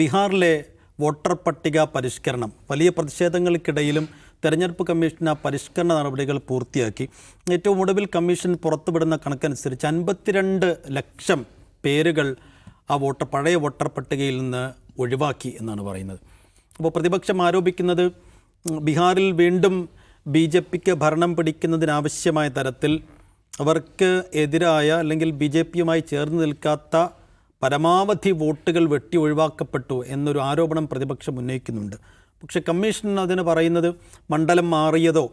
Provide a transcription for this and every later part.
ബീഹാറിലെ വോട്ടർ പട്ടിക പരിഷ്കരണം. വലിയ പ്രതിഷേധങ്ങൾക്കിടയിലും തെരഞ്ഞെടുപ്പ് കമ്മീഷൻ ആ പരിഷ്കരണ നടപടികൾ പൂർത്തിയാക്കി. ഏറ്റവും ഒടുവിൽ കമ്മീഷൻ പുറത്തുവിടുന്ന കണക്കനുസരിച്ച് അൻപത്തിരണ്ട് ലക്ഷം പേരുകൾ ആ വോട്ടർ പഴയ വോട്ടർ പട്ടികയിൽ നിന്ന് ഒഴിവാക്കി എന്നാണ് പറയുന്നത്. അപ്പോൾ പ്രതിപക്ഷം ആരോപിക്കുന്നത് ബീഹാറിൽ വീണ്ടും ബി ജെ പിക്ക് ഭരണം പിടിക്കുന്നതിനാവശ്യമായ തരത്തിൽ അവർക്ക് എതിരായ അല്ലെങ്കിൽ ബി ജെ പിയുമായി ചേർന്ന് നിൽക്കാത്ത പരമാവധി വോട്ടുകൾ വെട്ടി ഒഴിവാക്കപ്പെട്ടു എന്നൊരു ആരോപണം പ്രതിപക്ഷം ഉന്നയിക്കുന്നുണ്ട്. പക്ഷേ കമ്മീഷൻ അതിന് പറയുന്നത് മണ്ഡലം മാറിയതോ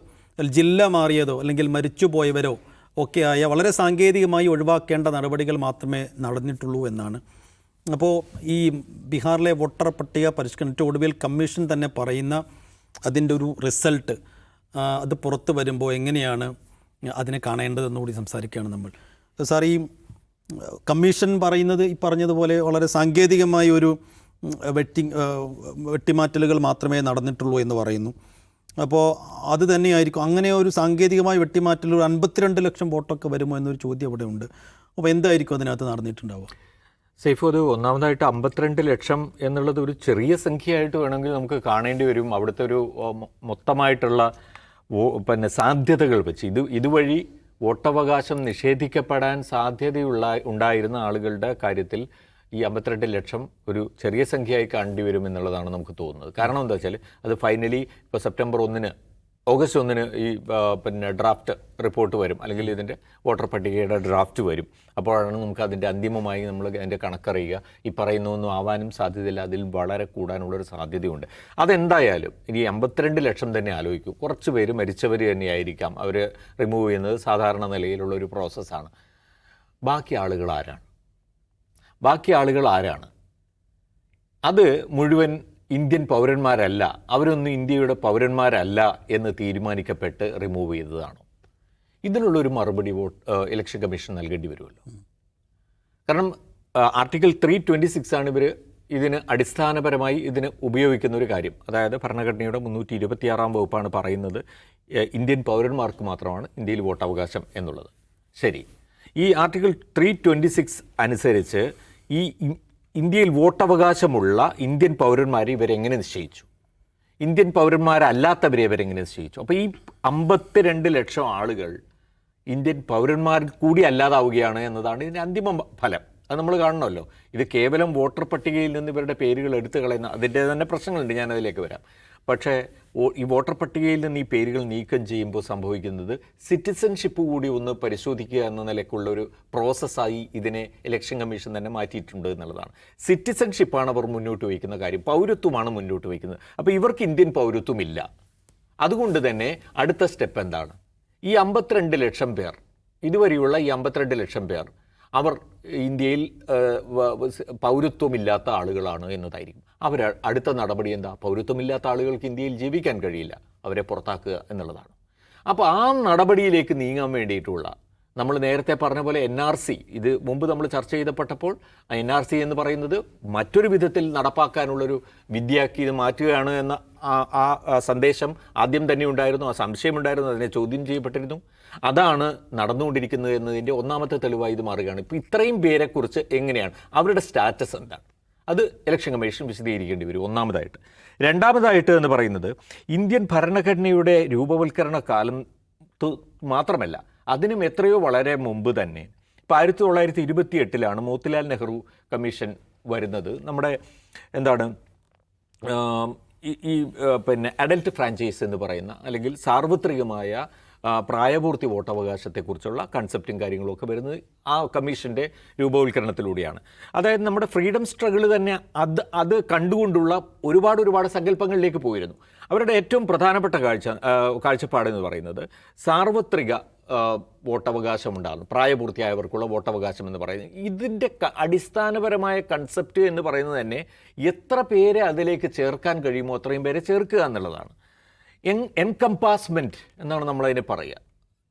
ജില്ല മാറിയതോ അല്ലെങ്കിൽ മരിച്ചുപോയവരോ ഒക്കെയായ വളരെ സാങ്കേതികമായി ഒഴിവാക്കേണ്ട നടപടികൾ മാത്രമേ നടന്നിട്ടുള്ളൂ എന്നാണ്. അപ്പോൾ ഈ ബീഹാറിലെ വോട്ടർ പട്ടിക പരിഷ്കരിച്ച് ഒടുവിൽ കമ്മീഷൻ തന്നെ പറയുന്ന അതിന്റെ ഒരു റിസൾട്ട് അത് പുറത്ത് വരുമ്പോൾ എങ്ങനെയാണ് അതിനെ കാണേണ്ടതെന്ന് കൂടി സംസാരിക്കുകയാണ് നമ്മൾ. സാർ ഈ കമ്മീഷൻ പറയുന്നത് ഈ പറഞ്ഞതുപോലെ വളരെ സാങ്കേതികമായ ഒരു വെട്ടി വെട്ടിമാറ്റലുകൾ മാത്രമേ നടന്നിട്ടുള്ളൂ എന്ന് പറയുന്നു. അപ്പോൾ അത് തന്നെയായിരിക്കും. അങ്ങനെ ഒരു സാങ്കേതികമായ വെട്ടിമാറ്റൽ ഒരു അൻപത്തിരണ്ട് ലക്ഷം വോട്ടൊക്കെ വരുമോ എന്നൊരു ചോദ്യം അവിടെ ഉണ്ട് അപ്പോൾ എന്തായിരിക്കും അതിനകത്ത് നടന്നിട്ടുണ്ടാവുക? സേഫ് അത് ഒന്നാമതായിട്ട് അമ്പത്തിരണ്ട് ലക്ഷം എന്നുള്ളത് ഒരു ചെറിയ സംഖ്യയായിട്ട് വേണമെങ്കിൽ നമുക്ക് കാണേണ്ടി വരും. അവിടുത്തെ ഒരു മൊത്തമായിട്ടുള്ള പിന്നെ സാധ്യതകൾ വെച്ച്. ഇത് ഇതുവഴി വോട്ടവകാശം നിഷേധിക്കപ്പെടാൻ സാധ്യതയുള്ള ഉണ്ടായിരുന്ന ആളുകളുടെ കാര്യത്തിൽ ഈ അമ്പത്തിരണ്ട് ലക്ഷം ഒരു ചെറിയ സംഖ്യയായി കാണേണ്ടി വരും എന്നുള്ളതാണ് നമുക്ക് തോന്നുന്നത്. കാരണം എന്താ വെച്ചാൽ അത് ഫൈനലി ഇപ്പോൾ സെപ്റ്റംബർ ഒന്നിന് ഓഗസ്റ്റ് ഒന്നിന് ഈ പിന്നെ ഡ്രാഫ്റ്റ് റിപ്പോർട്ട് വരും. അല്ലെങ്കിൽ ഇതിന്റെ വോട്ടർ പട്ടികയുടെ ഡ്രാഫ്റ്റ് വരും. അപ്പോഴാണ് നമുക്ക് അതിന്റെ അന്തിമമായി നമ്മൾ അതിന്റെ കണക്കറിയുക. ഈ പറയുന്നൊന്നും ആവാനും സാധ്യതയില്ല. അതിൽ വളരെ കൂടാനുള്ളൊരു സാധ്യതയുണ്ട്. അതെന്തായാലും ഇനി അമ്പത്തിരണ്ട് ലക്ഷം തന്നെ ആലോചിക്കും. കുറച്ച് പേര് മരിച്ചവർ തന്നെയായിരിക്കാം. അവർ റിമൂവ് ചെയ്യുന്നത് സാധാരണ നിലയിലുള്ള ഒരു പ്രോസസ്സാണ് ബാക്കി ആളുകൾ ആരാണ്? ബാക്കി ആളുകൾ ആരാണ്? അത് മുഴുവൻ ഇന്ത്യൻ പൗരന്മാരല്ല അവരൊന്നും ഇന്ത്യയുടെ പൗരന്മാരല്ല എന്ന് തീരുമാനിക്കപ്പെട്ട് റിമൂവ് ചെയ്തതാണ്. ഇതിനുള്ളൊരു മറുപടി വോട്ട് ഇലക്ഷൻ കമ്മീഷൻ നൽകേണ്ടി വരുമല്ലോ. കാരണം ആർട്ടിക്കിൾ ത്രീ ട്വന്റി സിക്സ് ആണ് ഇവർ ഇതിന് അടിസ്ഥാനപരമായി ഇതിന് ഉപയോഗിക്കുന്ന ഒരു കാര്യം. അതായത് ഭരണഘടനയുടെ മുന്നൂറ്റി ഇരുപത്തിയാറാം വകുപ്പാണ് പറയുന്നത് ഇന്ത്യൻ പൗരന്മാർക്ക് മാത്രമാണ് ഇന്ത്യയിൽ വോട്ടവകാശം എന്നുള്ളത്. ശരി. ഈ ആർട്ടിക്കിൾ ത്രീ ട്വന്റി സിക്സ് അനുസരിച്ച് ഈ ഇന്ത്യയിൽ വോട്ടവകാശമുള്ള ഇന്ത്യൻ പൗരന്മാരെ ഇവരെങ്ങനെ നിശ്ചയിച്ചു? ഇന്ത്യൻ പൗരന്മാരല്ലാത്തവരെ ഇവരെങ്ങനെ നിശ്ചയിച്ചു? അപ്പോൾ ഈ അമ്പത്തിരണ്ട് ലക്ഷം ആളുകൾ ഇന്ത്യൻ പൗരന്മാർ കൂടി അല്ലാതാവുകയാണ് എന്നതാണ് ഇതിന്റെ അന്തിമ ഫലം. അത് നമ്മൾ കാണണമല്ലോ. ഇത് കേവലം വോട്ടർ പട്ടികയിൽ നിന്ന് ഇവരുടെ പേരുകൾ എടുത്തു കളയുന്ന അതിന്റെ തന്നെ പ്രശ്നങ്ങളുണ്ട്. ഞാൻ അതിലേക്ക് വരാം. പക്ഷേ ഈ വോട്ടർ പട്ടികയിൽ നിന്ന് ഈ പേരുകൾ നീക്കം ചെയ്യുമ്പോൾ സംഭവിക്കുന്നത് സിറ്റിസൺഷിപ്പ് കൂടി ഒന്ന് പരിശോധിക്കുക എന്ന നിലയ്ക്കുള്ള ഒരു പ്രോസസ്സായി ഇതിനെ ഇലക്ഷൻ കമ്മീഷൻ തന്നെ മാറ്റിയിട്ടുണ്ട് എന്നുള്ളതാണ്. സിറ്റിസൺഷിപ്പാണ് അവർ മുന്നോട്ട് വയ്ക്കുന്ന കാര്യം. പൗരത്വമാണ് മുന്നോട്ട് വയ്ക്കുന്നത്. അപ്പോൾ ഇവർക്ക് ഇന്ത്യൻ പൗരത്വമില്ല. അതുകൊണ്ട് തന്നെ അടുത്ത സ്റ്റെപ്പ് എന്താണ്? ഈ അമ്പത്തിരണ്ട് ലക്ഷം പേർ ഇതുവരെയുള്ള ഈ അമ്പത്തിരണ്ട് ലക്ഷം പേർ അവർ ഇന്ത്യയിൽ പൗരത്വമില്ലാത്ത ആളുകളാണ് എന്നതായിരിക്കും. അവർ അടുത്ത നടപടി എന്താ? പൗരത്വമില്ലാത്ത ആളുകൾക്ക് ഇന്ത്യയിൽ ജീവിക്കാൻ കഴിയില്ല. അവരെ പുറത്താക്കുക എന്നുള്ളതാണ്. അപ്പോൾ ആ നടപടിയിലേക്ക് നീങ്ങാൻ വേണ്ടിയിട്ടുള്ള നമ്മൾ നേരത്തെ പറഞ്ഞ പോലെ എൻ ആർ സി ഇത് മുമ്പ് നമ്മൾ ചർച്ച ചെയ്തപ്പെട്ടപ്പോൾ എൻ ആർ സി എന്ന് പറയുന്നത് മറ്റൊരു വിധത്തിൽ നടപ്പാക്കാനുള്ളൊരു വിദ്യയാക്കി ഇത് മാറ്റുകയാണ് എന്ന ആ സന്ദേശം ആദ്യം തന്നെ ഉണ്ടായിരുന്നു. ആ സംശയമുണ്ടായിരുന്നു അതിനെ ചോദ്യം ചെയ്യപ്പെട്ടിരുന്നു. അതാണ് നടന്നുകൊണ്ടിരിക്കുന്നത് എന്നതിന്റെ ഒന്നാമത്തെ തെളിവായി ഇത് മാറുകയാണ്. ഇപ്പോൾ ഇത്രയും പേരെക്കുറിച്ച് എങ്ങനെയാണ്? അവരുടെ സ്റ്റാറ്റസ് എന്താണ്? അത് ഇലക്ഷൻ കമ്മീഷൻ വിശദീകരിക്കേണ്ടി വരും ഒന്നാമതായിട്ട്. രണ്ടാമതായിട്ട് എന്ന് പറയുന്നത് ഇന്ത്യൻ ഭരണഘടനയുടെ രൂപവൽക്കരണ കാലം മാത്രമല്ല അതിനും എത്രയോ വളരെ മുമ്പ് തന്നെ. ഇപ്പോൾ ആയിരത്തി തൊള്ളായിരത്തി ഇരുപത്തി എട്ടിലാണ് മോത്തിലാൽ നെഹ്റു കമ്മീഷൻ വരുന്നത്. നമ്മുടെ എന്താണ് ഈ പിന്നെ അഡൽട്ട് ഫ്രാഞ്ചൈസ് എന്ന് പറയുന്ന അല്ലെങ്കിൽ സാർവത്രികമായ പ്രായപൂർത്തി വോട്ടവകാശത്തെക്കുറിച്ചുള്ള കൺസെപ്റ്റും കാര്യങ്ങളൊക്കെ വരുന്നത് ആ കമ്മീഷന്റെ രൂപവൽക്കരണത്തിലൂടെയാണ്. അതായത് നമ്മുടെ ഫ്രീഡം സ്ട്രഗിൾ തന്നെ അത് അത് കണ്ടുകൊണ്ടുള്ള ഒരുപാട് ഒരുപാട് സങ്കല്പങ്ങളിലേക്ക് പോയിരുന്നു. അവരുടെ ഏറ്റവും പ്രധാനപ്പെട്ട കാഴ്ച കാഴ്ചപ്പാടെന്ന് പറയുന്നത് സാർവത്രിക വോട്ടവകാശം ഉണ്ടാകുന്നു പ്രായപൂർത്തിയായവർക്കുള്ള വോട്ടവകാശം എന്ന് പറയുന്നത്. ഇതിന്റെ അടിസ്ഥാനപരമായ കൺസെപ്റ്റ് എന്ന് പറയുന്നത് തന്നെ എത്ര പേരെ അതിലേക്ക് ചേർക്കാൻ കഴിയുമോ അത്രയും പേരെ ചേർക്കുക എന്നുള്ളതാണ്. എൻ എൻകംപാസ്മെന്റ് എന്നാണ് നമ്മളതിനെ പറയുക.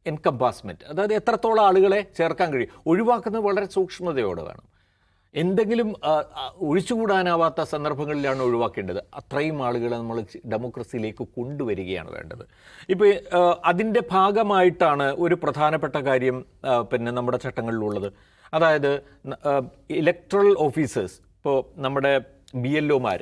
എൻകംപാസ്മെന്റ് അതായത് എത്രത്തോളം ആളുകളെ ചേർക്കാൻ കഴിയും. ഒഴിവാക്കുന്നത് വളരെ സൂക്ഷ്മതയോടെ വേണം. എന്തെങ്കിലും ഒഴിച്ചുകൂടാനാവാത്ത സന്ദർഭങ്ങളിലാണ് ഒഴിവാക്കേണ്ടത്. അത്രയും ആളുകളെ നമ്മൾ ഡെമോക്രസിയിലേക്ക് കൊണ്ടുവരികയാണ് വേണ്ടത്. ഇപ്പോൾ അതിന്റെ ഭാഗമായിട്ടാണ് ഒരു പ്രധാനപ്പെട്ട കാര്യം പിന്നെ നമ്മുടെ ചട്ടങ്ങളിലുള്ളത്. അതായത് ഇലക്ട്രൽ ഓഫീസേഴ്സ് ഇപ്പോൾ നമ്മുടെ ബി എൽ ഒമാർ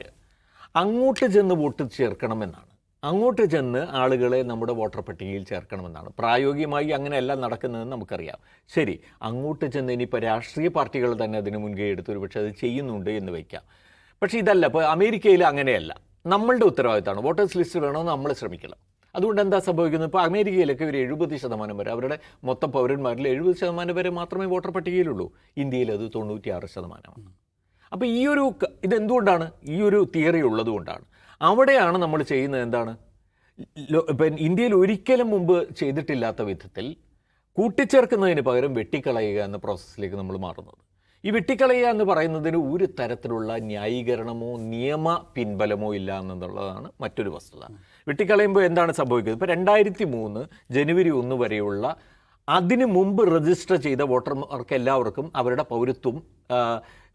അങ്ങോട്ട് ചെന്ന് വോട്ട് ചേർക്കണമെന്നാണ്. അങ്ങോട്ട് ചെന്ന് ആളുകളെ നമ്മുടെ വോട്ടർ പട്ടികയിൽ ചേർക്കണമെന്നാണ്. പ്രായോഗികമായി അങ്ങനെയല്ല നടക്കുന്നതെന്ന് നമുക്കറിയാം. ശരി അങ്ങോട്ട് ചെന്ന് ഇനിയിപ്പോൾ രാഷ്ട്രീയ പാർട്ടികൾ തന്നെ അതിന് മുൻകൈ എടുത്ത് ഒരു പക്ഷേ അത് ചെയ്യുന്നുണ്ട് എന്ന് വയ്ക്കാം പക്ഷേ ഇതല്ല ഇപ്പോൾ അമേരിക്കയിൽ അങ്ങനെയല്ല. നമ്മളുടെ ഉത്തരവാദിത്തമാണ്. വോട്ടേഴ്സ് ലിസ്റ്റ് വേണമെന്ന് നമ്മൾ ശ്രമിക്കണം. അതുകൊണ്ട് എന്താ സംഭവിക്കുന്നത്? ഇപ്പോൾ അമേരിക്കയിലൊക്കെ ഒരു എഴുപത് ശതമാനം വരെ അവരുടെ മൊത്തം പൗരന്മാരിൽ എഴുപത് ശതമാനം വരെ മാത്രമേ വോട്ടർ പട്ടികയിലുള്ളൂ. ഇന്ത്യയിൽ അത് തൊണ്ണൂറ്റിയാറ് ശതമാനമാണ്. അപ്പോൾ ഈ ഒരു ഇതെന്തുകൊണ്ടാണ്? ഈ ഒരു തിയറി ഉള്ളതുകൊണ്ടാണ്. അവിടെയാണ് നമ്മൾ ചെയ്യുന്നത് എന്താണ്? ഇപ്പം ഇന്ത്യയിൽ ഒരിക്കലും മുമ്പ് ചെയ്തിട്ടില്ലാത്ത വിധത്തിൽ കൂട്ടിച്ചേർക്കുന്നതിന് പകരം വെട്ടിക്കളയുക എന്ന പ്രോസസ്സിലേക്ക് നമ്മൾ മാറുന്നത്. ഈ വെട്ടിക്കളയുക എന്ന് പറയുന്നതിന് ഒരു തരത്തിലുള്ള ന്യായീകരണമോ നിയമ പിൻബലമോ ഇല്ല എന്നുള്ളതാണ് മറ്റൊരു വസ്തുത. വെട്ടിക്കളയുമ്പോൾ എന്താണ് സംഭവിക്കുന്നത്? ഇപ്പോൾ രണ്ടായിരത്തി മൂന്ന് ജനുവരി ഒന്ന് വരെയുള്ള അതിനു മുമ്പ് രജിസ്റ്റർ ചെയ്ത വോട്ടർമാർക്ക് എല്ലാവർക്കും അവരുടെ പൗരത്വം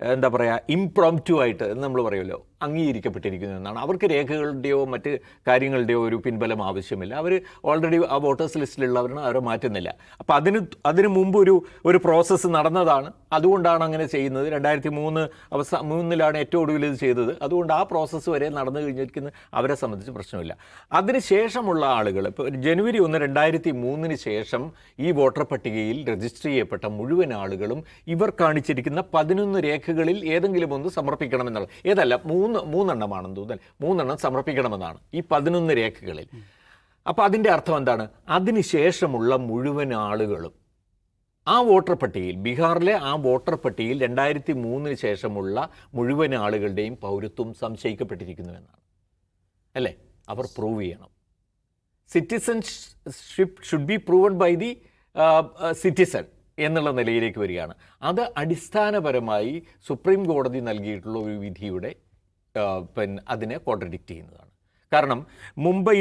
എന്താ പറയുക ഇംപ്രോംറ്റു ആയിട്ട് എന്ന് നമ്മൾ പറയുമല്ലോ അംഗീകരിക്കപ്പെട്ടിരിക്കുന്നു എന്നാണ്. അവർക്ക് രേഖകളുടെയോ മറ്റ് കാര്യങ്ങളുടെയോ ഒരു പിൻബലം ആവശ്യമില്ല. അവർ ഓൾറെഡി ആ വോട്ടേഴ്സ് ലിസ്റ്റിലുള്ളവരാണ് അവരെ മാറ്റുന്നില്ല. അപ്പോൾ അതിന് അതിന് മുമ്പ് ഒരു ഒരു പ്രോസസ്സ് നടന്നതാണ്. അതുകൊണ്ടാണ് അങ്ങനെ ചെയ്യുന്നത്. രണ്ടായിരത്തി മൂന്ന് അവസാന മൂന്നിലാണ് ഏറ്റവും ഒടുവിൽ ഇത് ചെയ്തത്. അതുകൊണ്ട് ആ പ്രോസസ്സ് വരെ നടന്നു കഴിഞ്ഞിരിക്കുന്ന അവരെ സംബന്ധിച്ച് പ്രശ്നമില്ല. അതിനുശേഷമുള്ള ആളുകൾ ഇപ്പോൾ ജനുവരി ഒന്ന് രണ്ടായിരത്തി മൂന്നിന് ശേഷം ഈ വോട്ടർ പട്ടികയിൽ രജിസ്റ്റർ ചെയ്യപ്പെട്ട മുഴുവൻ ആളുകളും ഇവർ കാണിച്ചിരിക്കുന്ന പതിനൊന്ന് രേഖകളിൽ ഏതെങ്കിലും ഒന്ന് സമർപ്പിക്കണമെന്നുള്ള ഏതല്ല മൂന്ന് മൂന്നെണ്ണമാണെന്ന് തോന്നുന്നു മൂന്നെണ്ണം സമർപ്പിക്കണമെന്നാണ് ഈ പതിനൊന്ന് രേഖകളിൽ. അപ്പോൾ അതിന്റെ അർത്ഥം എന്താണ്? അതിനുശേഷമുള്ള മുഴുവൻ ആളുകളും ആ വോട്ടർ പട്ടികയിൽ ബീഹാറിലെ ആ വോട്ടർ പട്ടികയിൽ രണ്ടായിരത്തി മൂന്നിന് ശേഷമുള്ള മുഴുവൻ ആളുകളുടെയും പൗരത്വം സംശയിക്കപ്പെട്ടിരിക്കുന്നു എന്നാണ്. അല്ലേ? അവർ പ്രൂവ് ചെയ്യണം. Citizenship should be proven by the citizen എന്നുള്ള നിലയിലേക്ക് വരികയാണ്. അത് അടിസ്ഥാനപരമായി സുപ്രീം കോടതി നൽകിയിട്ടുള്ള ഒരു വിധിയുടെ പിന്നെ അതിനെ കോൺട്രഡിക്റ്റ് ചെയ്യുന്നതാണ്. കാരണം മുംബൈ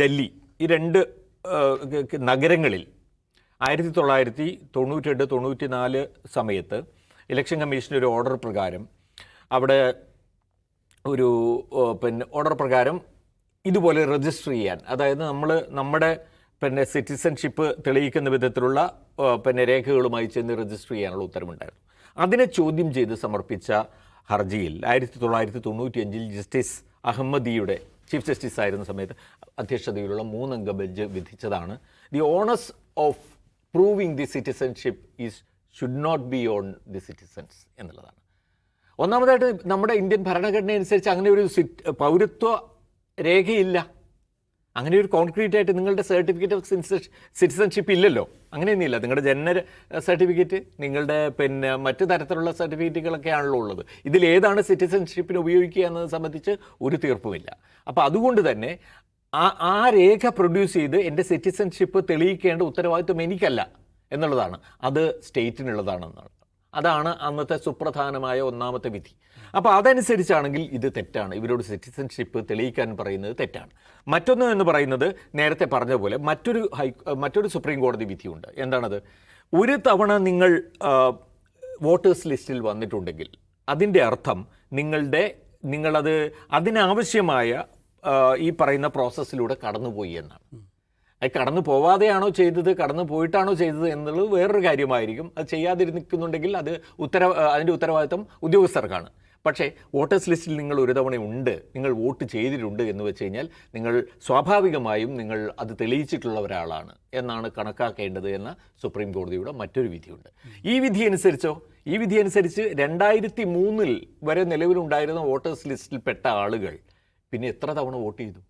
ഡൽഹി ഈ രണ്ട് നഗരങ്ങളിൽ ആയിരത്തി തൊള്ളായിരത്തി തൊണ്ണൂറ്റെട്ട് തൊണ്ണൂറ്റി നാല് സമയത്ത് ഇലക്ഷൻ കമ്മീഷന്റെ ഒരു ഓർഡർ പ്രകാരം അവിടെ ഒരു പിന്നെ ഓർഡർ പ്രകാരം ഇതുപോലെ രജിസ്റ്റർ ചെയ്യാൻ അതായത് നമ്മൾ നമ്മുടെ പിന്നെ സിറ്റിസൺഷിപ്പ് തെളിയിക്കുന്ന വിധത്തിലുള്ള പിന്നെ രേഖകളുമായി ചെന്ന് രജിസ്റ്റർ ചെയ്യാനുള്ള ഉത്തരവുണ്ടായിരുന്നു. അതിനെ ചോദ്യം ചെയ്ത് സമർപ്പിച്ച ഹർജിയിൽ ആയിരത്തി തൊള്ളായിരത്തി തൊണ്ണൂറ്റി അഞ്ചിൽ ജസ്റ്റിസ് അഹമ്മദിയുടെ ചീഫ് ജസ്റ്റിസ് ആയിരുന്ന സമയത്ത് അധ്യക്ഷതയിലുള്ള മൂന്നംഗ bench വിധിച്ചതാണ്. The onus of proving the citizenship is should not be on the citizens എന്നുള്ളതാണ്. ഒന്നാമതായിട്ട് നമ്മുടെ ഇന്ത്യൻ ഭരണഘടന അനുസരിച്ച് അങ്ങനെ ഒരു പൗരത്വ രേഖയില്ല. അങ്ങനെ ഒരു കോൺക്രീറ്റ് ആയിട്ട് നിങ്ങളുടെ സർട്ടിഫിക്കറ്റ് ഓഫ് സിറ്റിസൺഷിപ്പ് ഇല്ലല്ലോ. അങ്ങനെയൊന്നുമില്ല നിങ്ങളുടെ ജനന സർട്ടിഫിക്കറ്റ് നിങ്ങളുടെ പിന്നെ മറ്റു തരത്തിലുള്ള സർട്ടിഫിക്കറ്റുകളൊക്കെ ആണല്ലോ ഉള്ളത്. ഇതിലേതാണ് സിറ്റിസൺഷിപ്പിന് ഉപയോഗിക്കുക എന്നത് സംബന്ധിച്ച് ഒരു തീർപ്പുമില്ല. അപ്പോൾ അതുകൊണ്ട് തന്നെ ആ ആ രേഖ പ്രൊഡ്യൂസ് ചെയ്ത് എന്റെ സിറ്റിസൺഷിപ്പ് തെളിയിക്കേണ്ട ഉത്തരവാദിത്വം എനിക്കല്ല എന്നുള്ളതാണ്. അത് സ്റ്റേറ്റിനുള്ളതാണെന്നാണ് അതാണ് അന്നത്തെ സുപ്രധാനമായ ഒന്നാമത്തെ വിധി. അപ്പോൾ അതനുസരിച്ചാണെങ്കിൽ ഇത് തെറ്റാണ്. ഇവരോട് സിറ്റിസൺഷിപ്പ് തെളിയിക്കാൻ പറയുന്നത് തെറ്റാണ്. മറ്റൊന്ന് എന്ന് പറയുന്നത് നേരത്തെ പറഞ്ഞ പോലെ മറ്റൊരു ഹൈ മറ്റൊരു സുപ്രീം കോടതി വിധിയുണ്ട്. എന്താണത്? ഒരു തവണ നിങ്ങൾ വോട്ടേഴ്സ് ലിസ്റ്റിൽ വന്നിട്ടുണ്ടെങ്കിൽ അതിന്റെ അർത്ഥം നിങ്ങളുടെ നിങ്ങളത് അതിനാവശ്യമായ ഈ പറയുന്ന പ്രോസസ്സിലൂടെ കടന്നുപോയി എന്നാണ്. അത് കടന്നു പോവാതെയാണോ ചെയ്തത് കടന്നു പോയിട്ടാണോ ചെയ്തത് എന്നുള്ളത് വേറൊരു കാര്യമായിരിക്കും. അത് ചെയ്യാതിരിക്കുന്നുണ്ടെങ്കിൽ അത് ഉത്തര അതിന്റെ ഉത്തരവാദിത്തം ഉദ്യോഗസ്ഥർക്കാണ്. പക്ഷേ വോട്ടേഴ്സ് ലിസ്റ്റിൽ നിങ്ങൾ ഒരു തവണ ഉണ്ട് നിങ്ങൾ വോട്ട് ചെയ്തിട്ടുണ്ട് എന്ന് വെച്ച് കഴിഞ്ഞാൽ നിങ്ങൾ സ്വാഭാവികമായും നിങ്ങൾ അത് തെളിയിച്ചിട്ടുള്ള ഒരാളാണ് എന്നാണ് കണക്കാക്കേണ്ടത് എന്ന സുപ്രീം കോടതിയുടെ മറ്റൊരു വിധിയുണ്ട്. ഈ വിധി അനുസരിച്ചോ? ഈ വിധി അനുസരിച്ച് രണ്ടായിരത്തി മൂന്നിൽ വരെ നിലവിലുണ്ടായിരുന്ന വോട്ടേഴ്സ് ലിസ്റ്റിൽപ്പെട്ട ആളുകൾ പിന്നെ എത്ര തവണ വോട്ട് ചെയ്തു?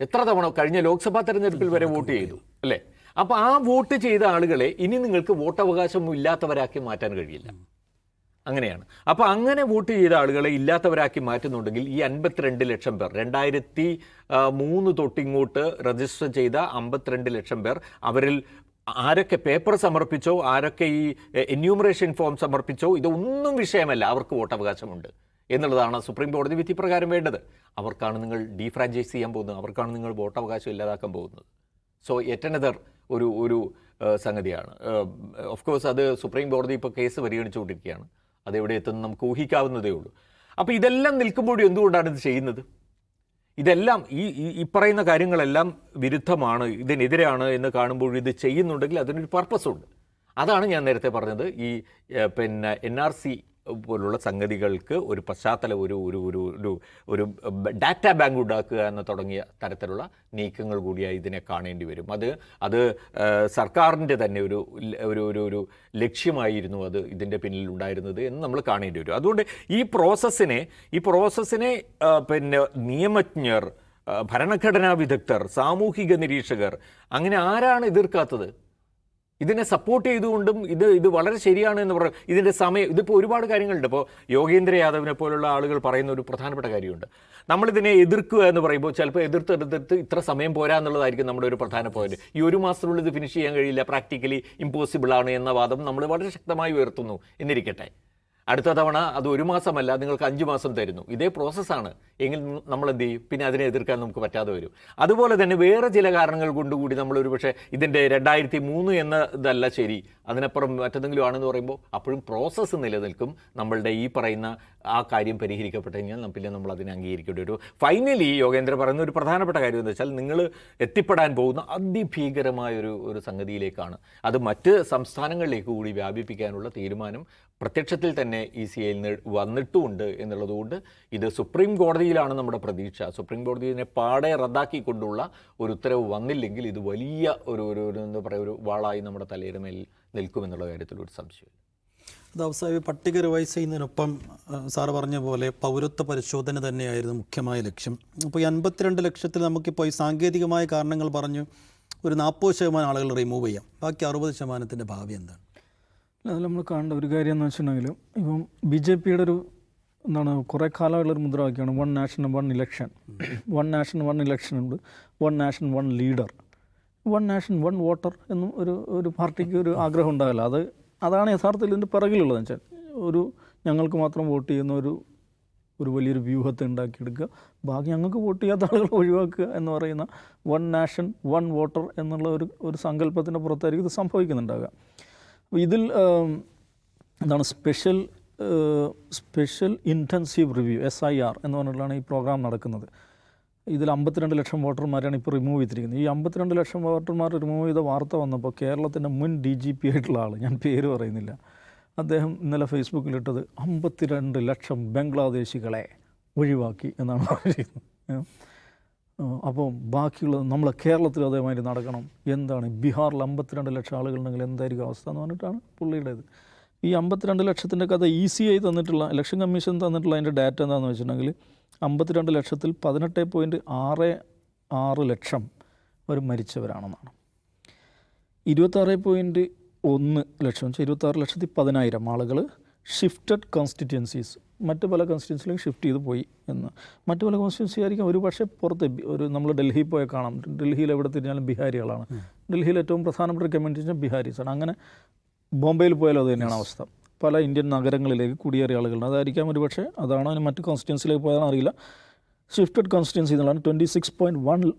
എത്ര തവണ കഴിഞ്ഞ ലോക്സഭാ തെരഞ്ഞെടുപ്പിൽ വരെ വോട്ട് ചെയ്തു അല്ലേ? അപ്പോൾ ആ വോട്ട് ചെയ്ത ആളുകളെ ഇനി നിങ്ങൾക്ക് വോട്ടവകാശം ഇല്ലാത്തവരാക്കി മാറ്റാൻ കഴിയില്ല. അങ്ങനെയാണ്. അപ്പോൾ അങ്ങനെ വോട്ട് ചെയ്ത ആളുകളെ ഇല്ലാത്തവരാക്കി മാറ്റുന്നുണ്ടെങ്കിൽ ഈ അൻപത്തിരണ്ട് ലക്ഷം പേർ രണ്ടായിരത്തി മൂന്ന് തൊട്ടിങ്ങോട്ട് രജിസ്റ്റർ ചെയ്ത അമ്പത്തിരണ്ട് ലക്ഷം പേർ അവരിൽ ആരൊക്കെ പേപ്പർ സമർപ്പിച്ചോ ആരൊക്കെ ഈ എന്യൂമറേഷൻ ഫോം സമർപ്പിച്ചോ ഇതൊന്നും വിഷയമല്ല. അവർക്ക് വോട്ടവകാശമുണ്ട് എന്നുള്ളതാണ് സുപ്രീം കോടതി വിധി പ്രകാരം വേണ്ടത്. അവർക്കാണ് നിങ്ങൾ ഡീഫ്രാഞ്ചൈസ് ചെയ്യാൻ പോകുന്നത്. അവർക്കാണ് നിങ്ങൾ വോട്ടവകാശം ഇല്ലാതാക്കാൻ പോകുന്നത്. സോ എറ്റനദർ ഒരു ഒരു സംഗതിയാണ്. ഓഫ് കോഴ്സ് അത് സുപ്രീം കോടതി ഇപ്പോൾ കേസ് പരിഗണിച്ചുകൊണ്ടിരിക്കുകയാണ്. അതെവിടെ എത്തുന്നു നമുക്ക് ഊഹിക്കാവുന്നതേ ഉള്ളൂ. അപ്പോൾ ഇതെല്ലാം നിൽക്കുമ്പോഴും എന്തുകൊണ്ടാണ് ഇത് ചെയ്യുന്നത്? ഇതെല്ലാം ഈ ഈ- പറയുന്ന കാര്യങ്ങളെല്ലാം വിരുദ്ധമാണ് ഇതിനെതിരാണ് എന്ന് കാണുമ്പോൾ ഇത് ചെയ്യുന്നുണ്ടെങ്കിൽ അതിനൊരു പർപ്പസ് ഉണ്ട്. അതാണ് ഞാൻ നേരത്തെ പറഞ്ഞത്. ഈ പിന്നെ എൻ ആർ സി പോലുള്ള സംഗതികൾക്ക് ഒരു പശ്ചാത്തല ഒരു ഒരു ഒരു ഒരു ഒരു ഡാറ്റ ബാങ്ക് ഉണ്ടാക്കുക എന്ന് തുടങ്ങിയ തരത്തിലുള്ള നീക്കങ്ങൾ കൂടിയായി ഇതിനെ കാണേണ്ടി വരും. അത് അത് സർക്കാരിന്റെ തന്നെ ഒരു ഒരു ഒരു ഒരു ലക്ഷ്യമായിരുന്നു അത് ഇതിന്റെ പിന്നിൽ ഉണ്ടായിരുന്നത് എന്ന് നമ്മൾ കാണേണ്ടി വരും. അതുകൊണ്ട് ഈ പ്രോസസ്സിനെ ഈ പ്രോസസ്സിനെ പിന്നെ നിയമജ്ഞർ ഭരണഘടനാ വിദഗ്ധർ സാമൂഹിക നിരീക്ഷകർ അങ്ങനെ ആരാണ് എതിർക്കാത്തത്? ഇതിനെ സപ്പോർട്ട് ചെയ്തുകൊണ്ടും ഇത് ഇത് വളരെ ശരിയാണ് എന്ന് പറയും ഇതിന്റെ സമയം ഇതിപ്പോൾ ഒരുപാട് കാര്യങ്ങളുണ്ട്. ഇപ്പോൾ യോഗേന്ദ്ര യാദവിനെ പോലുള്ള ആളുകൾ പറയുന്ന ഒരു പ്രധാനപ്പെട്ട കാര്യമുണ്ട്. നമ്മളിതിനെ എതിർക്കുക എന്ന് പറയുമ്പോൾ ചിലപ്പോൾ എതിർത്ത് എതിർത്ത് ഇത്ര സമയം പോരാ എന്നുള്ളതായിരിക്കും നമ്മുടെ ഒരു പ്രധാന പോയിന്റ് ഈ ഒരു മാസത്തിനുള്ളിൽ ഇത് ഫിനിഷ് ചെയ്യാൻ കഴിയില്ല. പ്രാക്ടിക്കലി ഇമ്പോസിബിൾ ആണ് എന്ന വാദം നമ്മൾ വളരെ ശക്തമായി ഉയർത്തുന്നു. എന്നിരിക്കട്ടെ. അടുത്ത തവണ അത് ഒരു മാസമല്ല നിങ്ങൾക്ക് അഞ്ച് മാസം തരുന്നു. ഇതേ പ്രോസസ്സാണ്. എങ്കിൽ നമ്മൾ എന്ത് ചെയ്യും പിന്നെ അതിനെ എതിർക്കാൻ നമുക്ക് പറ്റാതെ വരും. അതുപോലെ തന്നെ വേറെ ചില കാരണങ്ങൾ കൊണ്ടുകൂടി നമ്മൾ ഒരു പക്ഷേ ഇതിന്റെ രണ്ടായിരത്തി മൂന്ന് എന്നതല്ല ശരി. അതിനപ്പുറം മറ്റെന്തെങ്കിലും ആണെന്ന് പറയുമ്പോൾ അപ്പോഴും പ്രോസസ്സ് നിലനിൽക്കും. നമ്മളുടെ ഈ പറയുന്ന ആ കാര്യം പരിഹരിക്കപ്പെട്ട് കഴിഞ്ഞാൽ പിന്നെ നമ്മൾ അതിനെ അംഗീകരിക്കേണ്ടി വരും. ഫൈനലി യോഗേന്ദ്ര പറയുന്ന ഒരു പ്രധാനപ്പെട്ട കാര്യം എന്ന് വെച്ചാൽ നിങ്ങൾ എത്തിപ്പെടാൻ പോകുന്ന അതിഭീകരമായ ഒരു ഒരു സംഗതിയിലേക്കാണ്. അത് മറ്റ് സംസ്ഥാനങ്ങളിലേക്ക് കൂടി വ്യാപിപ്പിക്കാനുള്ള തീരുമാനം പ്രത്യക്ഷത്തിൽ തന്നെ ഇ സി ഐയിൽ വന്നിട്ടുമുണ്ട് എന്നുള്ളതുകൊണ്ട് ഇത് സുപ്രീം കോടതിയിലാണ് നമ്മുടെ പ്രതീക്ഷ. സുപ്രീം കോടതി ഇതിനെ പാടെ റദ്ദാക്കിക്കൊണ്ടുള്ള ഒരു ഉത്തരവ് വന്നില്ലെങ്കിൽ ഇത് വലിയ ഒരു ഒരു എന്താ പറയുക ഒരു വാളായി നമ്മുടെ തലയുടെ മേൽ നിൽക്കുമെന്നുള്ള കാര്യത്തിൽ ഒരു സംശയമില്ല അവസാന പട്ടിക റിവൈസ് ചെയ്യുന്നതിനൊപ്പം സാറ് പറഞ്ഞ പോലെ പൗരത്വ പരിശോധന തന്നെയായിരുന്നു മുഖ്യമായ ലക്ഷ്യം. അപ്പോൾ ഈ അൻപത്തിരണ്ട് ലക്ഷത്തിൽ നമുക്കിപ്പോൾ ഈ സാങ്കേതികമായ കാരണങ്ങൾ പറഞ്ഞു ഒരു നാൽപ്പത് ശതമാനം ആളുകൾ റിമൂവ് ചെയ്യാം. ബാക്കി അറുപത് ശതമാനത്തിന്റെ ഭാവി എന്താണ്? അതിൽ നമ്മൾ കാണേണ്ട ഒരു കാര്യം എന്ന് വെച്ചിട്ടുണ്ടെങ്കിൽ ഇപ്പം ബി ജെ പിയുടെ ഒരു എന്താണ് കുറേ കാലമുള്ള ഒരു മുദ്രാവാക്യമാണ് one nation one election one nation one election ഉണ്ട്. One nation one leader one nation one voter എന്നും ഒരു ഒരു പാർട്ടിക്ക് ഒരു ആഗ്രഹം ഉണ്ടാകില്ല അത് അതാണ് യഥാർത്ഥത്തിൽ ഇതിന്റെ പിറകിലുള്ളത് വെച്ചാൽ ഒരു ഞങ്ങൾക്ക് മാത്രം വോട്ട് ചെയ്യുന്ന ഒരു ഒരു വലിയൊരു വ്യൂഹത്തെ ഉണ്ടാക്കിയെടുക്കുക. ബാക്കി ഞങ്ങൾക്ക് വോട്ട് ചെയ്യാത്ത ആളുകളെ ഒഴിവാക്കുക എന്ന് പറയുന്ന വൺ നാഷൻ വൺ വോട്ടർ എന്നുള്ള ഒരു ഒരു സങ്കല്പത്തിന്റെ പുറത്തായിരിക്കും ഇത് സംഭവിക്കുന്നുണ്ടാകുക ഇതിൽ എന്താണ് special special intensive review S I R എന്ന് പറഞ്ഞിട്ടാണ് ഈ പ്രോഗ്രാം നടക്കുന്നത് ഇതിൽ അമ്പത്തിരണ്ട് ലക്ഷം വോട്ടർമാരാണ് ഇപ്പോൾ റിമൂവ് ചെയ്തിരിക്കുന്നത് ഈ അമ്പത്തിരണ്ട് ലക്ഷം വോട്ടർമാർ റിമൂവ് ചെയ്ത വാർത്ത വന്നപ്പോൾ കേരളത്തിന്റെ മുൻ ഡി ജി പി ആയിട്ടുള്ള ആൾ ഞാൻ പേര് പറയുന്നില്ല അദ്ദേഹം ഇന്നലെ ഫേസ്ബുക്കിലിട്ടത് അമ്പത്തിരണ്ട് ലക്ഷം ബംഗ്ലാദേശികളെ ഒഴിവാക്കി എന്നാണ് പറഞ്ഞിരിക്കുന്നത്. അപ്പോൾ ബാക്കിയുള്ളത് നമ്മളെ കേരളത്തിൽ അതേമാതിരി നടക്കണം. എന്താണ്? ബീഹാറിൽ അമ്പത്തിരണ്ട് ലക്ഷം ആളുകളുണ്ടെങ്കിൽ എന്തായിരിക്കും അവസ്ഥ എന്ന് പറഞ്ഞിട്ടാണ് പുള്ളിയുടേത്. ഈ അമ്പത്തിരണ്ട് ലക്ഷത്തിന്റെ കഥ ഈസി ആയി തന്നിട്ടുള്ള ഇലക്ഷൻ കമ്മീഷൻ തന്നിട്ടുള്ള അതിന്റെ ഡാറ്റ എന്താണെന്ന് വെച്ചിട്ടുണ്ടെങ്കിൽ അമ്പത്തിരണ്ട് ലക്ഷത്തിൽ പതിനെട്ട് പോയിന്റ് ആറ് ആറ് ലക്ഷം അവർ മരിച്ചവരാണെന്നാണ്. ഇരുപത്താറ് പോയിന്റ് ഒന്ന് ലക്ഷം വെച്ചാൽ ഇരുപത്താറ് ലക്ഷത്തി പതിനായിരം ആളുകൾ ഷിഫ്റ്റഡ് കോൺസ്റ്റിറ്റ്യൻസീസ് മറ്റ് പല കോൺസ്റ്റിറ്റ്യൻസിലും ഷിഫ്റ്റ് ചെയ്ത് പോയി എന്ന്. മറ്റ് പല കോൺസ്റ്റിറ്റ്യൻസി ആയിരിക്കും. ഒരു പക്ഷേ പുറത്ത് ഒരു നമ്മൾ ഡൽഹിയിൽ പോയി കാണാം. ഡൽഹിയിൽ എവിടെ തിരിഞ്ഞാലും ബിഹാരികളാണ്. ഡൽഹിയിൽ ഏറ്റവും പ്രധാനപ്പെട്ട ഒരു കമ്മ്യൂണിറ്റി ബിഹാരീസാണ് അങ്ങനെ ബോംബെയിൽ പോയാലും അത് തന്നെയാണ് അവസ്ഥ. പല ഇന്ത്യൻ നഗരങ്ങളിലേക്ക് കുടിയേറിയ ആളുകളുണ്ട് അതായിരിക്കാം ഒരു പക്ഷേ അതാണോ അതിന് മറ്റ് കോൺസ്റ്റിറ്റ്യൻസിലേക്ക് പോയതാണ് അറിയില്ല. ഷിഫ്റ്റഡ് കോൺസ്റ്റിറ്റ്യൻസി എന്നുള്ളതാണ് twenty six point one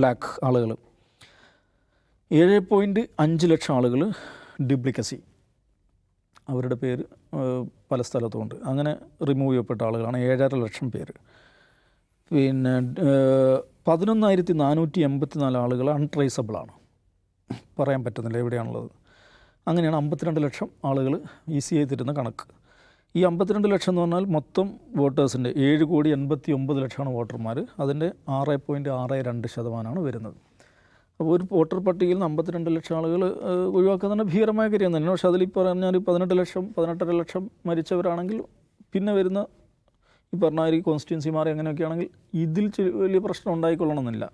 lakh ആളുകൾ ഏഴ് പോയിന്റ് അഞ്ച് ലക്ഷം ആളുകൾ ഡ്യൂപ്ലിക്കസി അവരുടെ പേര് പല സ്ഥലത്തുമുണ്ട്. അങ്ങനെ റിമൂവ് ചെയ്യപ്പെട്ട ആളുകളാണ് ഏഴര ലക്ഷം പേര്. പിന്നെ പതിനൊന്നായിരത്തി നാനൂറ്റി എൺപത്തി നാല് ആളുകൾ അൺട്രേസബിളാണ് പറയാൻ പറ്റുന്നില്ല എവിടെയാണുള്ളത്. അങ്ങനെയാണ് അമ്പത്തിരണ്ട് ലക്ഷം ആളുകൾ ഈസി ആയി തരുന്ന കണക്ക്. ഈ അമ്പത്തിരണ്ട് ലക്ഷം എന്ന് പറഞ്ഞാൽ മൊത്തം വോട്ടേഴ്സിന്റെ ഏഴ് കോടി എൺപത്തി ഒമ്പത് ലക്ഷമാണ് വോട്ടർമാർ. അതിന്റെ ആറ് പോയിന്റ് ആറ് രണ്ട് ശതമാനമാണ് വരുന്നത്. അപ്പോൾ ഒരു വോട്ടർ പട്ടികയിൽ അമ്പത്തിരണ്ട് ലക്ഷം ആളുകൾ ഒഴിവാക്കുക തന്നെ ഭീകരമായ കാര്യം തന്നെയാണ് പക്ഷേ അതിൽ ഈ പറഞ്ഞാൽ പതിനെട്ട് ലക്ഷം പതിനെട്ടര ലക്ഷം മരിച്ചവരാണെങ്കിൽ പിന്നെ വരുന്ന ഈ പറഞ്ഞ ഒരു കോൺസ്റ്റിറ്റ്യൻസി മാറി അങ്ങനെയൊക്കെ ആണെങ്കിൽ ഇതിൽ വലിയ പ്രശ്നം ഉണ്ടായിക്കൊള്ളണമെന്നില്ല.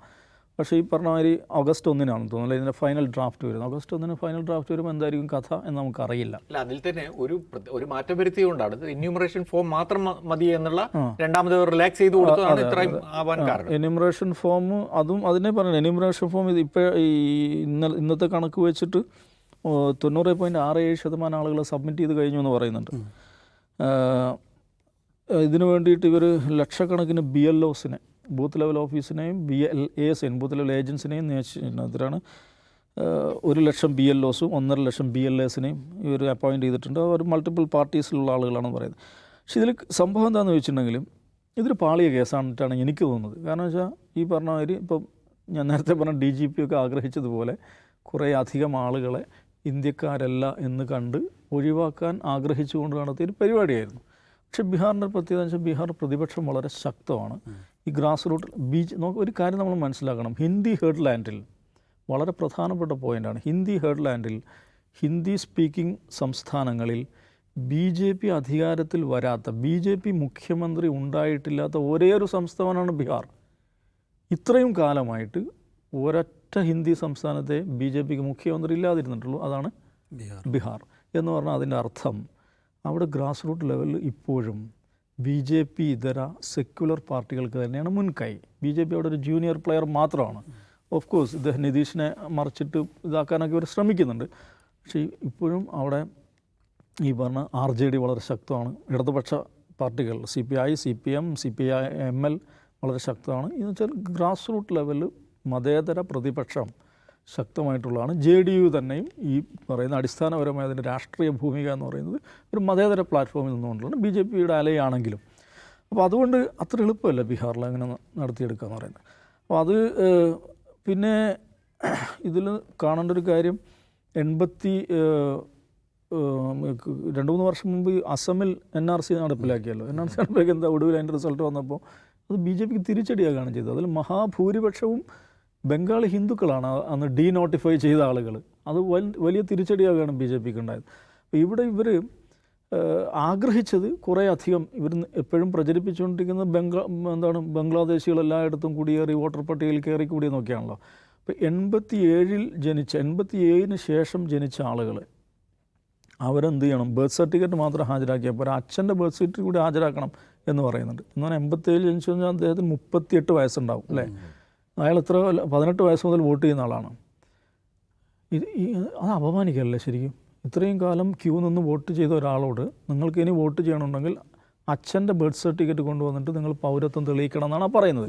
പക്ഷേ ഈ പറഞ്ഞ മാതിരി ഓഗസ്റ്റ് ഒന്നിനാണെന്ന് തോന്നുന്നു. ഇതിന്റെ ഫൈനൽ ഡ്രാഫ്റ്റ് വരുന്നത്. ഓഗസ്റ്റ് ഒന്നിന് ഫൈനൽ ഡ്രാഫ്റ്റ് വരുമ്പോൾ എന്തായിരിക്കും കഥ എന്ന് നമുക്കറിയില്ല. അല്ല അതിൽ തന്നെ ഒരു ഒരു മാറ്റം വരുത്തിയതുകൊണ്ടാണ്. എന്യൂമറേഷൻ ഫോം മാത്രം മതി എന്നുള്ള രണ്ടാമത് റിലാക്സ് ചെയ്ത് കൊടുത്തതാണ് ഇത്രയും ആവാൻ കാരണം. എന്യൂമറേഷൻ ഫോം അതും അതിനെ പറഞ്ഞു എന്യൂമറേഷൻ ഫോം ഇത് ഇപ്പോൾ ഈ ഇന്നലെ ഇന്നത്തെ കണക്ക് വെച്ചിട്ട് തൊണ്ണൂറ് പോയിന്റ് ആറ് ഏഴ് ശതമാനം ആളുകൾ സബ്മിറ്റ് ചെയ്ത് കഴിഞ്ഞു എന്ന് പറയുന്നുണ്ട്. ഇതിനു വേണ്ടിയിട്ട് ഇവർ ലക്ഷക്കണക്കിന് ബി എൽ ഒസിനെ ബൂത്ത് ലെവൽ ഓഫീസിനെയും ബി എൽ എ എസിനെയും ബൂത്ത് ലെവൽ ഏജൻസിനെയും നിയമിച്ചതിനാണ് ഒരു ലക്ഷം ബി എൽ ഒസും ഒന്നര ലക്ഷം ബി എൽ എസിനെയും ഇവർ അപ്പോയിന്റ് ചെയ്തിട്ടുണ്ട്. അവർ മൾട്ടിപ്പിൾ പാർട്ടീസിലുള്ള ആളുകളാണെന്ന് പറയുന്നത്. പക്ഷേ ഇതിൽ സംഭവം എന്താണെന്ന് വെച്ചിട്ടുണ്ടെങ്കിലും ഇതൊരു പാളിയ കേസാണിട്ടാണ് എനിക്ക് തോന്നുന്നത്. കാരണം വെച്ചാൽ ഈ പറഞ്ഞ മാതിരി ഇപ്പം ഞാൻ നേരത്തെ പറഞ്ഞ ഡി ജി പി ഒക്കെ ആഗ്രഹിച്ചതുപോലെ കുറേ അധികം ആളുകളെ ഇന്ത്യക്കാരല്ല എന്ന് കണ്ട് ഒഴിവാക്കാൻ ആഗ്രഹിച്ചുകൊണ്ട് നടത്തിയൊരു പരിപാടിയായിരുന്നു. പക്ഷേ ബീഹാറിന്റെ പ്രത്യേകത വെച്ചാൽ ബീഹാർ പ്രതിപക്ഷം വളരെ ശക്തമാണ്. ഈ ഗ്രാസ് റൂട്ട് ബീച്ച് നമുക്ക് ഒരു കാര്യം നമ്മൾ മനസ്സിലാക്കണം. ഹിന്ദി ഹേർഡ് ലാൻഡിൽ വളരെ പ്രധാനപ്പെട്ട പോയിന്റാണ് ഹിന്ദി ഹേർഡ് ലാൻഡിൽ ഹിന്ദി സ്പീക്കിംഗ് സംസ്ഥാനങ്ങളിൽ ബി ജെ പി അധികാരത്തിൽ വരാത്ത ബി ജെ പി മുഖ്യമന്ത്രി ഉണ്ടായിട്ടില്ലാത്ത ഒരേ ഒരു സംസ്ഥാനമാണ് ബീഹാർ. ഇത്രയും കാലമായിട്ട് ഒരൊറ്റ ഹിന്ദി സംസ്ഥാനത്തെ ബി ജെ പിക്ക് മുഖ്യമന്ത്രി ഇല്ലാതിരുന്നിട്ടുള്ളൂ. അതാണ് ബീഹാർ. ബീഹാർ എന്ന് പറഞ്ഞാൽ അതിന്റെ അർത്ഥം. അവിടെ ഗ്രാസ് റൂട്ട് ലെവലിൽ ഇപ്പോഴും ബി ജെ പി ഇതര സെക്യുലർ പാർട്ടികൾക്ക് തന്നെയാണ് മുൻകൈ. ബി ജെ പി അവിടെ ഒരു ജൂനിയർ പ്ലെയർ മാത്രമാണ്. ഓഫ് കോഴ്സ് ഇദ്ദേഹം നിതീഷിനെ മറിച്ചിട്ട് ഇതാക്കാനൊക്കെ ഇവർ ശ്രമിക്കുന്നുണ്ട്. പക്ഷേ ഇപ്പോഴും അവിടെ ഈ പറഞ്ഞ ആർ ജെ ഡി വളരെ ശക്തമാണ്. ഇടതുപക്ഷ പാർട്ടികൾ C P I C P M C P I M L വളരെ ശക്തമാണ്. എന്ന് വെച്ചാൽ ഗ്രാസ് റൂട്ട് ലെവലിൽ മതേതര പ്രതിപക്ഷം ശക്തമായിട്ടുള്ളതാണ്. ജെ ഡി യു തന്നെയും ഈ പറയുന്ന അടിസ്ഥാനപരമായ അതിന്റെ രാഷ്ട്രീയ ഭൂമിക എന്ന് പറയുന്നത് ഒരു മതേതര പ്ലാറ്റ്ഫോമിൽ നിന്നുകൊണ്ടാണ്. ബി ജെ പിയുടെ അലയാണെങ്കിലും. അപ്പോൾ അതുകൊണ്ട് അത്ര എളുപ്പമല്ല ബീഹാറിൽ അങ്ങനെ നടത്തിയെടുക്കുക എന്ന് പറയുന്നത്. അപ്പോൾ അത് പിന്നെ ഇതിൽ കാണേണ്ട ഒരു കാര്യം എൺപത്തി രണ്ട് മൂന്ന് വർഷം മുമ്പ് അസമിൽ എൻ ആർ സി നടപ്പിലാക്കിയല്ലോ. എൻ ആർ സി നടപ്പിലാക്കി എന്താ ഒടുവിൽ അതിന്റെ റിസൾട്ട് വന്നപ്പോൾ അത് ബി ജെ പിക്ക് തിരിച്ചടിയാകുകയാണ് ചെയ്തത്. അതിൽ മഹാഭൂരിപക്ഷവും ബംഗാളി ഹിന്ദുക്കളാണ് അന്ന് ഡീ നോട്ടിഫൈ ചെയ്ത ആളുകൾ അത് വലിയ തിരിച്ചടിയാകുകയാണ് ബി ജെ പിക്ക് ഉണ്ടായത്. അപ്പോൾ ഇവിടെ ഇവർ ആഗ്രഹിച്ചത് കുറേ അധികം ഇവർ എപ്പോഴും പ്രചരിപ്പിച്ചുകൊണ്ടിരിക്കുന്നത് ബംഗാ എന്താണ് ബംഗ്ലാദേശികൾ എല്ലായിടത്തും കുടിയേറി വോട്ടർ പട്ടികയിൽ കയറി കൂടി നോക്കിയാണല്ലോ. അപ്പോൾ എൺപത്തി ഏഴിൽ ജനിച്ച എൺപത്തി ഏഴിന് ശേഷം ജനിച്ച ആളുകൾ അവരെന്ത് ചെയ്യണം? ബർത്ത് സർട്ടിഫിക്കറ്റ് മാത്രം ഹാജരാക്കിയാൽ പോരാ. അച്ഛന്റെ ബർത്ത് സർട്ടിഫിക്കറ്റ് കൂടി ഹാജരാക്കണം എന്ന് പറയുന്നുണ്ട്. എന്ന് പറഞ്ഞാൽ എൺപത്തേഴ് ജനിച്ചു കഴിഞ്ഞാൽ അദ്ദേഹത്തിന് മുപ്പത്തിയെട്ട് വയസ്സുണ്ടാവും അല്ലേ? അയാൾ എത്ര പതിനെട്ട് വയസ്സ് മുതൽ വോട്ട് ചെയ്യുന്ന ആളാണ്. ഇത് അത് അപമാനിക്കല്ലേ ശരിക്കും? ഇത്രയും കാലം ക്യൂ നിന്ന് വോട്ട് ചെയ്ത ഒരാളോട് നിങ്ങൾക്ക് ഇനി വോട്ട് ചെയ്യണമെന്നുണ്ടെങ്കിൽ അച്ഛന്റെ ബർത്ത് സർട്ടിഫിക്കറ്റ് കൊണ്ടുവന്നിട്ട് നിങ്ങൾ പൗരത്വം തെളിയിക്കണം എന്നാണ് പറയുന്നത്.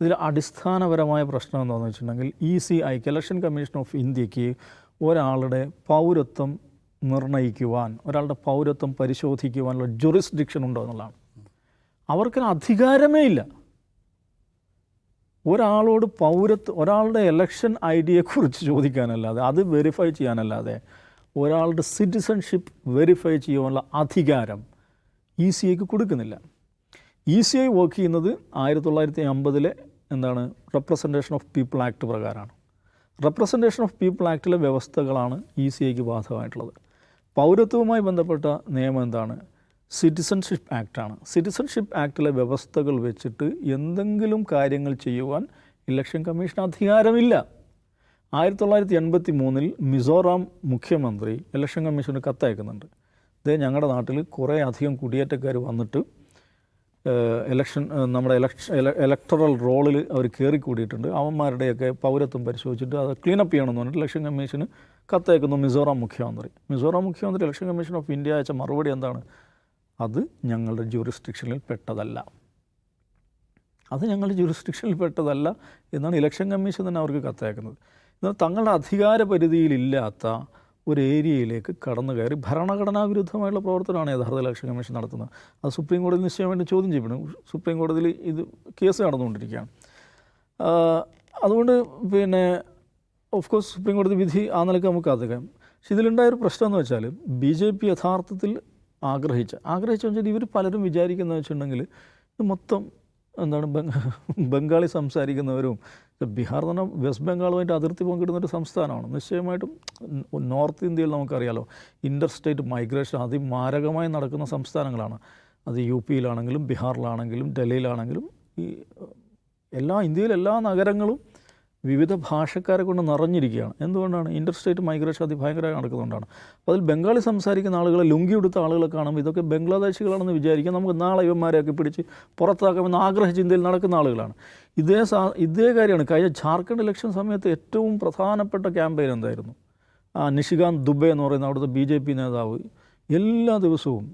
ഇതിൽ അടിസ്ഥാനപരമായ പ്രശ്നം എന്താണെന്ന് വെച്ചിട്ടുണ്ടെങ്കിൽ ഇ സി ഐക്ക് ഇലക്ഷൻ കമ്മീഷൻ ഓഫ് ഇന്ത്യയ്ക്ക് ഒരാളുടെ പൗരത്വം നിർണയിക്കുവാൻ ഒരാളുടെ പൗരത്വം പരിശോധിക്കുവാനുള്ള ജുറിസ്ഡിക്ഷൻ ഉണ്ടോ എന്നുള്ളതാണ്. അവർക്കൊരു അധികാരമേ ഇല്ല. ഒരാളോട് പൗരത്വ ഒരാളുടെ ഇലക്ഷൻ ഐ ഡിയെക്കുറിച്ച് ചോദിക്കാനല്ലാതെ അത് വെരിഫൈ ചെയ്യാനല്ലാതെ ഒരാളുടെ സിറ്റിസൺഷിപ്പ് വെരിഫൈ ചെയ്യാനുള്ള അധികാരം ഇ സി ഐക്ക് കൊടുക്കുന്നില്ല. ഇ സി ഐ വർക്ക് ചെയ്യുന്നത് ആയിരത്തി തൊള്ളായിരത്തി അമ്പതിലെ എന്താണ്? റെപ്രസെന്റേഷൻ ഓഫ് പീപ്പിൾ ആക്ട് പ്രകാരമാണ്. റെപ്രസെന്റേഷൻ ഓഫ് പീപ്പിൾ ആക്ടിലെ വ്യവസ്ഥകളാണ് ഇ സി ഐക്ക് ബാധകമായിട്ടുള്ളത്. പൗരത്വവുമായി ബന്ധപ്പെട്ട നിയമം എന്താണ്? സിറ്റിസൺഷിപ്പ് ആക്റ്റാണ് സിറ്റിസൺഷിപ്പ് ആക്ടിലെ വ്യവസ്ഥകൾ വെച്ചിട്ട് എന്തെങ്കിലും കാര്യങ്ങൾ ചെയ്യുവാൻ ഇലക്ഷൻ കമ്മീഷൻ അധികാരമില്ല. ആയിരത്തി തൊള്ളായിരത്തി എൺപത്തി മൂന്നിൽ മിസോറാം മുഖ്യമന്ത്രി ഇലക്ഷൻ കമ്മീഷന് കത്തയക്കുന്നുണ്ട്. ഇത് ഞങ്ങളുടെ നാട്ടിൽ കുറേ അധികം കുടിയേറ്റക്കാർ വന്നിട്ട് ഇലക്ഷൻ നമ്മുടെ ഇലക്ഷൻ ഇലക്ടറൽ റോളിൽ അവർ കയറി കൂടിയിട്ടുണ്ട് അവന്മാരുടെയൊക്കെ പൗരത്വം പരിശോധിച്ചിട്ട് അത് ക്ലീനപ്പ് ചെയ്യണമെന്ന് പറഞ്ഞിട്ട് ഇലക്ഷൻ കമ്മീഷന് കത്തയക്കുന്നു മിസോറാം മുഖ്യമന്ത്രി. മിസോറാം മുഖ്യമന്ത്രി ഇലക്ഷൻ കമ്മീഷൻ ഓഫ് ഇന്ത്യ അയച്ച മറുപടി എന്താണ്? അത് ഞങ്ങളുടെ ജൂറിസ്ട്രിക്ഷനിൽ പെട്ടതല്ല. അത് ഞങ്ങളുടെ ജൂറിസ്ട്രിക്ഷനിൽ പെട്ടതല്ല എന്നാണ് ഇലക്ഷൻ കമ്മീഷൻ തന്നെ അവർക്ക് കത്തയക്കുന്നത്. എന്നാൽ തങ്ങളുടെ അധികാര പരിധിയിലില്ലാത്ത ഒരു ഏരിയയിലേക്ക് കടന്നു കയറി ഭരണഘടനാ വിരുദ്ധമായുള്ള പ്രവർത്തനമാണ് യഥാർത്ഥ ഇലക്ഷൻ കമ്മീഷൻ നടത്തുന്നത്. അത് സുപ്രീം കോടതി നിശ്ചയം വേണ്ടി ചോദ്യം ചെയ്യപ്പെടും. സുപ്രീം കോടതിയിൽ ഇത് കേസ് നടന്നുകൊണ്ടിരിക്കുകയാണ്. അതുകൊണ്ട് പിന്നെ ഓഫ് കോഴ്സ് സുപ്രീം കോടതി വിധി ആ നിലയ്ക്ക് നമുക്ക് അധികം പക്ഷെ ഇതിലുണ്ടായൊരു പ്രശ്നം എന്ന് വെച്ചാൽ ബി ജെ പി യഥാർത്ഥത്തിൽ ആഗ്രഹിച്ച. ആഗ്രഹിച്ചു വെച്ചാൽ ഇവർ പലരും വിചാരിക്കുന്ന വെച്ചിട്ടുണ്ടെങ്കിൽ ഇത് മൊത്തം എന്താണ് ബംഗാളി സംസാരിക്കുന്നവരും ബീഹാർ എന്ന് പറഞ്ഞാൽ വെസ്റ്റ് ബംഗാളുമായിട്ട് അതിർത്തി പങ്കിടുന്ന ഒരു സംസ്ഥാനമാണ്. നിശ്ചയമായിട്ടും നോർത്ത് ഇന്ത്യയിൽ നമുക്കറിയാലോ ഇന്റർ സ്റ്റേറ്റ് മൈഗ്രേഷൻ അതിമാരകമായി നടക്കുന്ന സംസ്ഥാനങ്ങളാണ്. അത് യു പിയിലാണെങ്കിലും ബീഹാറിലാണെങ്കിലും ഡൽഹിയിലാണെങ്കിലും ഈ എല്ലാ ഇന്ത്യയിലെ എല്ലാ നഗരങ്ങളും വിവിധ ഭാഷക്കാരെ കൊണ്ട് നിറഞ്ഞിരിക്കുകയാണ്. എന്തുകൊണ്ടാണ്? ഇന്റർ സ്റ്റേറ്റ് മൈഗ്രേഷൻ അതിഭയങ്കരമായി നടക്കുന്നതുകൊണ്ടാണ് അപ്പോൾ അതിൽ ബംഗാളി സംസാരിക്കുന്ന ആളുകളെ ലുങ്കി ഉടുത്ത ആളുകളെ കാണുമ്പോൾ ഇതൊക്കെ ബംഗ്ലാദേശികളാണെന്ന് വിചാരിക്കുക നമുക്ക് നാളെ ഇവന്മാരെയൊക്കെ പിടിച്ച് പുറത്താക്കാമെന്ന് ആഗ്രഹ ചിന്തയിൽ നടക്കുന്ന ആളുകളാണ്. ഇതേ സാ ഇതേ കാര്യമാണ്. കഴിഞ്ഞ ജാർഖണ്ഡ് ഇലക്ഷൻ സമയത്ത് ഏറ്റവും പ്രധാനപ്പെട്ട ക്യാമ്പയിൻ എന്തായിരുന്നു? ആ നിഷികാന്ത് ദുബെ എന്ന് പറയുന്ന അവിടുത്തെ ബി ജെ പി നേതാവ് എല്ലാ ദിവസവും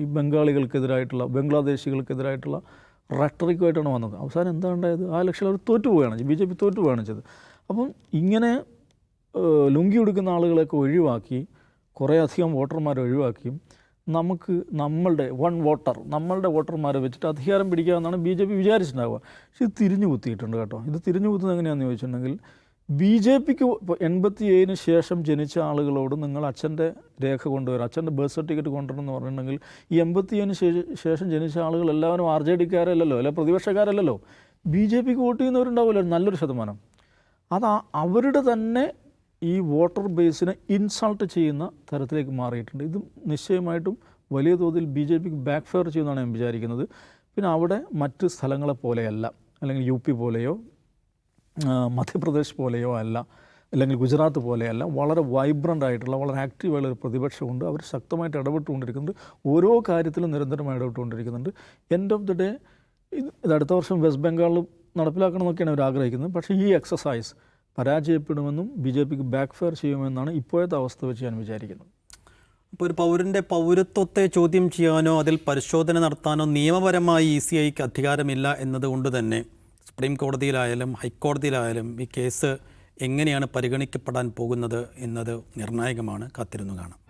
ഈ ബംഗാളികൾക്കെതിരായിട്ടുള്ള ബംഗ്ലാദേശികൾക്കെതിരായിട്ടുള്ള റട്ടറിക്കുമായിട്ടാണ് വന്നത്. അവസാനം എന്താ ഉണ്ടായത് ആ ഇലക്ഷൻ അവർ തോറ്റു പോവുകയാണ്. ബി ജെ പി തോറ്റു പോവുകയാണ് ചെയ്തത്. അപ്പം ഇങ്ങനെ ലുങ്കി ഉടുക്കുന്ന ആളുകളെയൊക്കെ ഒഴിവാക്കി കുറേ അധികം വോട്ടർമാരെ ഒഴിവാക്കി നമുക്ക് നമ്മളുടെ വൺ വോട്ടർ നമ്മളുടെ വോട്ടർമാരെ വെച്ചിട്ട് അധികാരം പിടിക്കാമെന്നാണ് ബി ജെ പി വിചാരിച്ചിട്ടുണ്ടാവുക. പക്ഷേ ഇത് തിരിഞ്ഞു കുത്തിയിട്ടുണ്ട് കേട്ടോ. ഇത് തിരിഞ്ഞു കുത്തുന്നത് എങ്ങനെയാണെന്ന് ചോദിച്ചിട്ടുണ്ടെങ്കിൽ ബി ജെ പിക്ക് എൺപത്തി ഏഴിന് ശേഷം ജനിച്ച ആളുകളോട് നിങ്ങൾ അച്ഛന്റെ രേഖ കൊണ്ടുവരും അച്ഛന്റെ ബർത്ത് സർട്ടിഫിക്കറ്റ് കൊണ്ടുവരണം എന്ന് പറഞ്ഞിട്ടുണ്ടെങ്കിൽ ഈ എൺപത്തി ഏഴിന് ശേഷം ജനിച്ച ആളുകൾ എല്ലാവരും ആർ ജെ ഡിക്കാരല്ലല്ലോ അല്ലെ പ്രതിപക്ഷക്കാരല്ലല്ലോ. ബി ജെ പിക്ക് വോട്ട് ചെയ്യുന്നവരുണ്ടാവില്ല നല്ലൊരു ശതമാനം. അത് അവരുടെ തന്നെ ഈ വോട്ടർ ബേസിനെ ഇൻസൾട്ട് ചെയ്യുന്ന തരത്തിലേക്ക് മാറിയിട്ടുണ്ട്. ഇത് നിശ്ചയമായിട്ടും വലിയ തോതിൽ ബി ജെ പിക്ക് ബാക്ക് ഫയർ ചെയ്യുമെന്നാണ് ഞാൻ വിചാരിക്കുന്നത്. പിന്നെ അവിടെ മറ്റ് സ്ഥലങ്ങളെ പോലെയല്ല അല്ലെങ്കിൽ യു പി പോലെയോ മധ്യപ്രദേശ് പോലെയോ അല്ല അല്ലെങ്കിൽ ഗുജറാത്ത് പോലെയല്ല വളരെ വൈബ്രന്റ് ആയിട്ടുള്ള വളരെ ആക്റ്റീവായുള്ള ഒരു പ്രതിപക്ഷമുണ്ട്. അവർ ശക്തമായിട്ട് ഇടപെട്ടുകൊണ്ടിരിക്കുന്നുണ്ട്. ഓരോ കാര്യത്തിലും നിരന്തരമായി ഇടപെട്ടുകൊണ്ടിരിക്കുന്നുണ്ട്. എൻഡ് ഓഫ് ദി ഡേ ഇത് അടുത്ത വർഷം വെസ്റ്റ് ബംഗാളിൽ നടപ്പിലാക്കണമെന്നൊക്കെയാണ് അവർ ആഗ്രഹിക്കുന്നത്. പക്ഷേ ഈ എക്സസൈസ് പരാജയപ്പെടുമെന്നും ബി ജെ പിക്ക് ബാക്ക് ഫയർ ചെയ്യുമെന്നാണ് ഇപ്പോഴത്തെ അവസ്ഥ വെച്ച് ഞാൻ വിചാരിക്കുന്നത് ഇപ്പോൾ ഒരു പൗരന്റെ പൗരത്വത്തെ ചോദ്യം ചെയ്യാനോ അതിൽ പരിശോധന നടത്താനോ നിയമപരമായി ഇ സി ഐക്ക് അധികാരമില്ല എന്നതുകൊണ്ട് തന്നെ സുപ്രീം കോടതിയിലായാലും ഹൈക്കോടതിയിലായാലും ഈ കേസ് എങ്ങനെയാണ് പരിഗണിക്കപ്പെടാൻ പോകുന്നത് എന്നത് നിർണായകമാണ്. കാത്തിരുന്നു കാണാം.